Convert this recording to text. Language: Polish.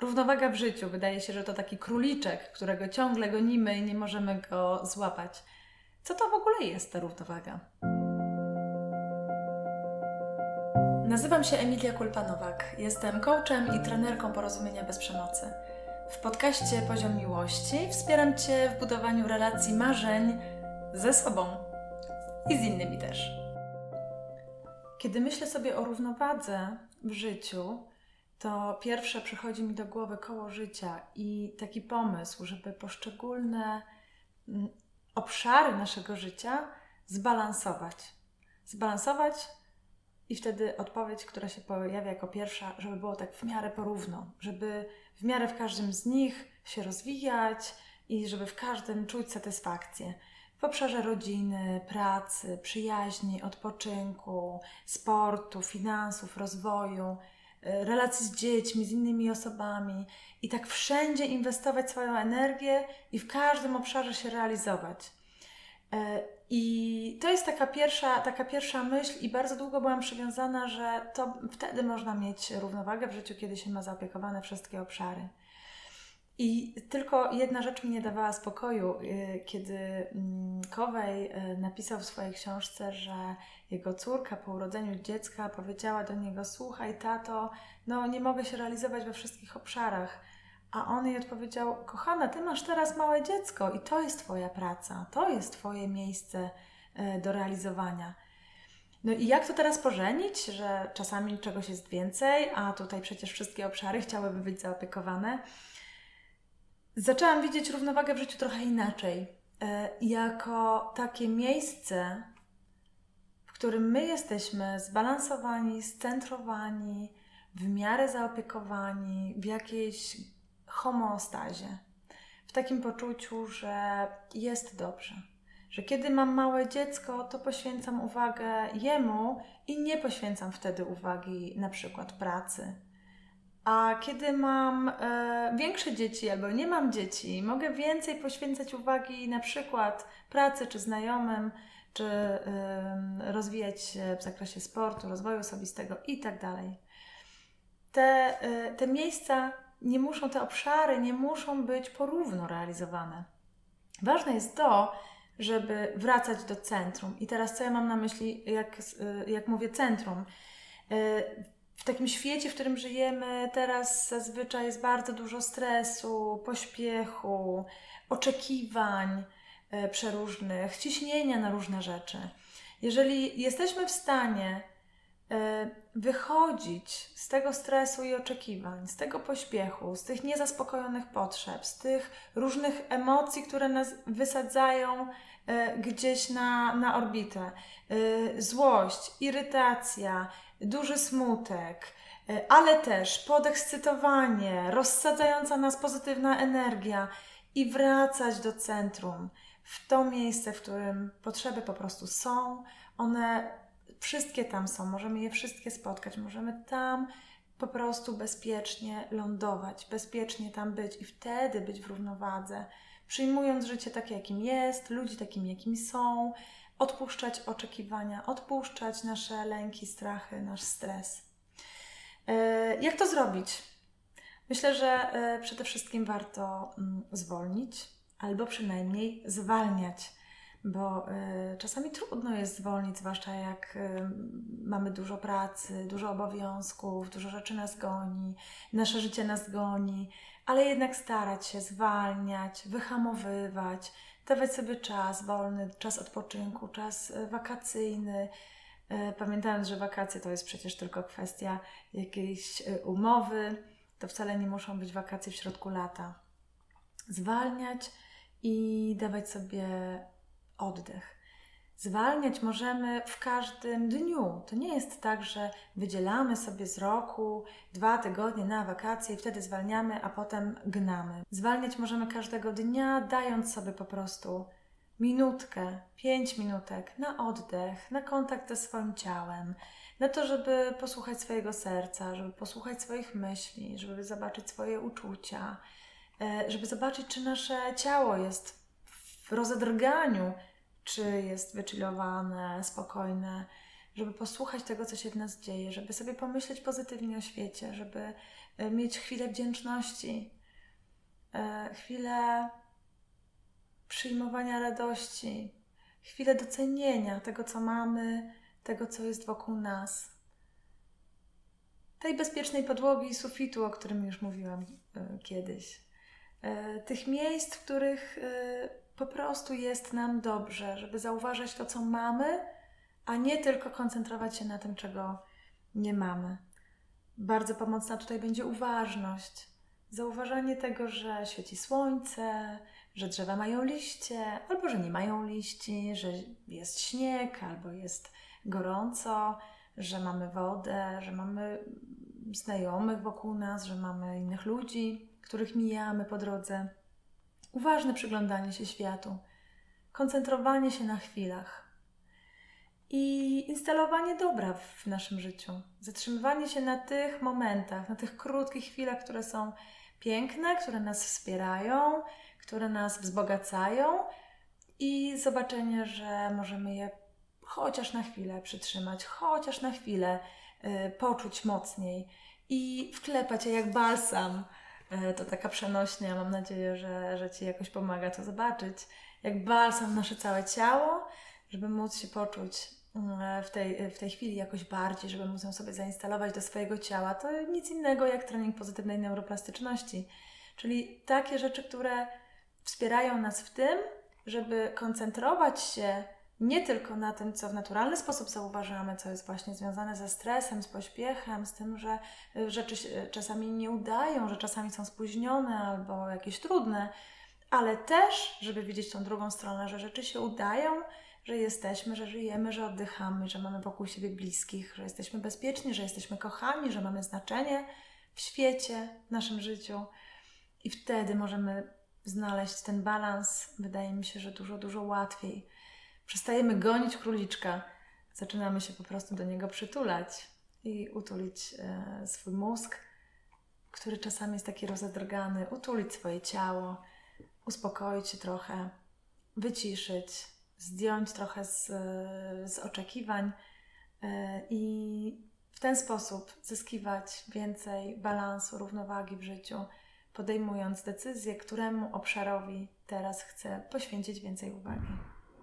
Równowaga w życiu. Wydaje się, że to taki króliczek, którego ciągle gonimy i nie możemy go złapać. Co to w ogóle jest ta równowaga? Nazywam się Emilia Kulpanowak. Jestem coachem i trenerką porozumienia bez przemocy. W podcaście Poziom Miłości wspieram Cię w budowaniu relacji marzeń ze sobą i z innymi też. Kiedy myślę sobie o równowadze w życiu, to pierwsze przychodzi mi do głowy koło życia i taki pomysł, żeby poszczególne mm, obszary naszego życia zbalansować. Zbalansować i wtedy odpowiedź, która się pojawia jako pierwsza, żeby było tak w miarę porówno, żeby w miarę w każdym z nich się rozwijać i żeby w każdym czuć satysfakcję. W obszarze rodziny, pracy, przyjaźni, odpoczynku, sportu, finansów, rozwoju, relacji z dziećmi, z innymi osobami i tak wszędzie inwestować swoją energię i w każdym obszarze się realizować. Y, i to jest taka pierwsza, taka pierwsza myśl, i bardzo długo byłam przywiązana, że to wtedy można mieć równowagę w życiu, kiedy się ma zaopiekowane wszystkie obszary. I tylko jedna rzecz mi nie dawała spokoju, y, kiedy Kowej mm, y, napisał w swojej książce, że jego córka po urodzeniu dziecka powiedziała do niego: Słuchaj, tato, no nie mogę się realizować we wszystkich obszarach a on jej odpowiedział: Kochana, ty masz teraz małe dziecko i to jest Twoja praca, to jest Twoje miejsce e, do realizowania. No i jak to teraz pożenić, że czasami czegoś jest więcej, a tutaj przecież wszystkie obszary chciałyby być zaopiekowane? Zaczęłam widzieć równowagę w życiu trochę inaczej. E, jako takie miejsce, w którym my jesteśmy zbalansowani, scentrowani, w miarę zaopiekowani, w jakiejś homeostazie, w takim poczuciu, że jest dobrze. Że kiedy mam małe dziecko, to poświęcam uwagę jemu i nie poświęcam wtedy uwagi na przykład pracy. A kiedy mam e, większe dzieci albo nie mam dzieci, mogę więcej poświęcać uwagi na przykład pracy czy znajomym, czy e, rozwijać się w zakresie sportu, rozwoju osobistego i tak dalej. Te, e, te miejsca nie muszą, te obszary nie muszą być porówno realizowane. Ważne jest to, żeby wracać do centrum. I teraz co ja mam na myśli, jak, y, jak mówię centrum? W takim świecie, w którym żyjemy, teraz zazwyczaj jest bardzo dużo stresu, pośpiechu, oczekiwań y, przeróżnych, ciśnienia na różne rzeczy. Jeżeli jesteśmy w stanie E, wychodzić z tego stresu i oczekiwań, z tego pośpiechu, z tych niezaspokojonych potrzeb, z tych różnych emocji, które nas wysadzają e, gdzieś na, na orbitę. E, złość, irytacja, duży smutek, ale też podekscytowanie, rozsadzająca nas pozytywna energia i wracać do centrum, w to miejsce, w którym potrzeby po prostu są, one wszystkie tam są, możemy je wszystkie spotkać, możemy tam po prostu bezpiecznie lądować, bezpiecznie tam być i wtedy być w równowadze, przyjmując życie takie, jakim jest, ludzi takimi, jakimi są, odpuszczać oczekiwania, odpuszczać nasze lęki, strachy, nasz stres. E, jak to zrobić? Myślę, że e, przede wszystkim warto mm, zwolnić albo przynajmniej zwalniać bo y, czasami trudno jest zwolnić, zwłaszcza jak mamy dużo pracy, dużo obowiązków, dużo rzeczy nas goni, nasze życie nas goni, ale jednak starać się zwalniać, wyhamowywać, dawać sobie czas wolny, czas odpoczynku, czas y, wakacyjny. Y, pamiętając, że wakacje to jest przecież tylko kwestia jakiejś y, umowy, to wcale nie muszą być wakacje w środku lata. Zwalniać i dawać sobie oddech. Zwalniać możemy w każdym dniu. To nie jest tak, że wydzielamy sobie z roku dwa tygodnie na wakacje i wtedy zwalniamy, a potem gnamy. Zwalniać możemy każdego dnia, dając sobie po prostu minutkę, pięć minutek na oddech, na kontakt ze swoim ciałem, na to, żeby posłuchać swojego serca, żeby posłuchać swoich myśli, żeby zobaczyć swoje uczucia, e, żeby zobaczyć, czy nasze ciało jest w rozedrganiu, czy jest wychillowane, spokojne, żeby posłuchać tego, co się w nas dzieje, żeby sobie pomyśleć pozytywnie o świecie, żeby e, mieć chwilę wdzięczności, e, chwilę przyjmowania radości, chwilę docenienia tego, co mamy, tego, co jest wokół nas. Tej bezpiecznej podłogi i sufitu, o którym już mówiłam e, kiedyś. Tych miejsc, w których po prostu jest nam dobrze, żeby zauważać to, co mamy, a nie tylko koncentrować się na tym, czego nie mamy. Bardzo pomocna tutaj będzie uważność. Zauważanie tego, że świeci słońce, że drzewa mają liście, albo że nie mają liści, że jest śnieg, albo jest gorąco, że mamy wodę, że mamy znajomych wokół nas, że mamy innych ludzi, których mijamy po drodze. Uważne przyglądanie się światu, koncentrowanie się na chwilach i instalowanie dobra w naszym życiu. Zatrzymywanie się na tych momentach, na tych krótkich chwilach, które są piękne, które nas wspierają, które nas wzbogacają i zobaczenie, że możemy je chociaż na chwilę przytrzymać, chociaż na chwilę y, poczuć mocniej i wklepać je jak balsam. Y, to taka przenośnia, mam nadzieję, że, że Ci jakoś pomaga to zobaczyć. Jak balsam nasze całe ciało, żeby móc się poczuć y, w tej, w tej chwili jakoś bardziej, żeby móc ją sobie zainstalować do swojego ciała. To nic innego jak trening pozytywnej neuroplastyczności. Czyli takie rzeczy, które wspierają nas w tym, żeby koncentrować się nie tylko na tym, co w naturalny sposób zauważamy, co jest właśnie związane ze stresem, z pośpiechem, z tym, że y, rzeczy się czasami nie udają, że czasami są spóźnione albo jakieś trudne, ale też, żeby widzieć tą drugą stronę, że rzeczy się udają, że jesteśmy, że żyjemy, że oddychamy, że mamy wokół siebie bliskich, że jesteśmy bezpieczni, że jesteśmy kochani, że mamy znaczenie w świecie, w naszym życiu. I wtedy możemy znaleźć ten balans, wydaje mi się, że dużo, dużo łatwiej. Przestajemy gonić króliczka, zaczynamy się po prostu do niego przytulać i utulić e, swój mózg, który czasami jest taki rozedrgany, utulić swoje ciało, uspokoić się trochę, wyciszyć, zdjąć trochę z, z oczekiwań e, i w ten sposób zyskiwać więcej balansu, równowagi w życiu podejmując decyzję, któremu obszarowi teraz chcę poświęcić więcej uwagi.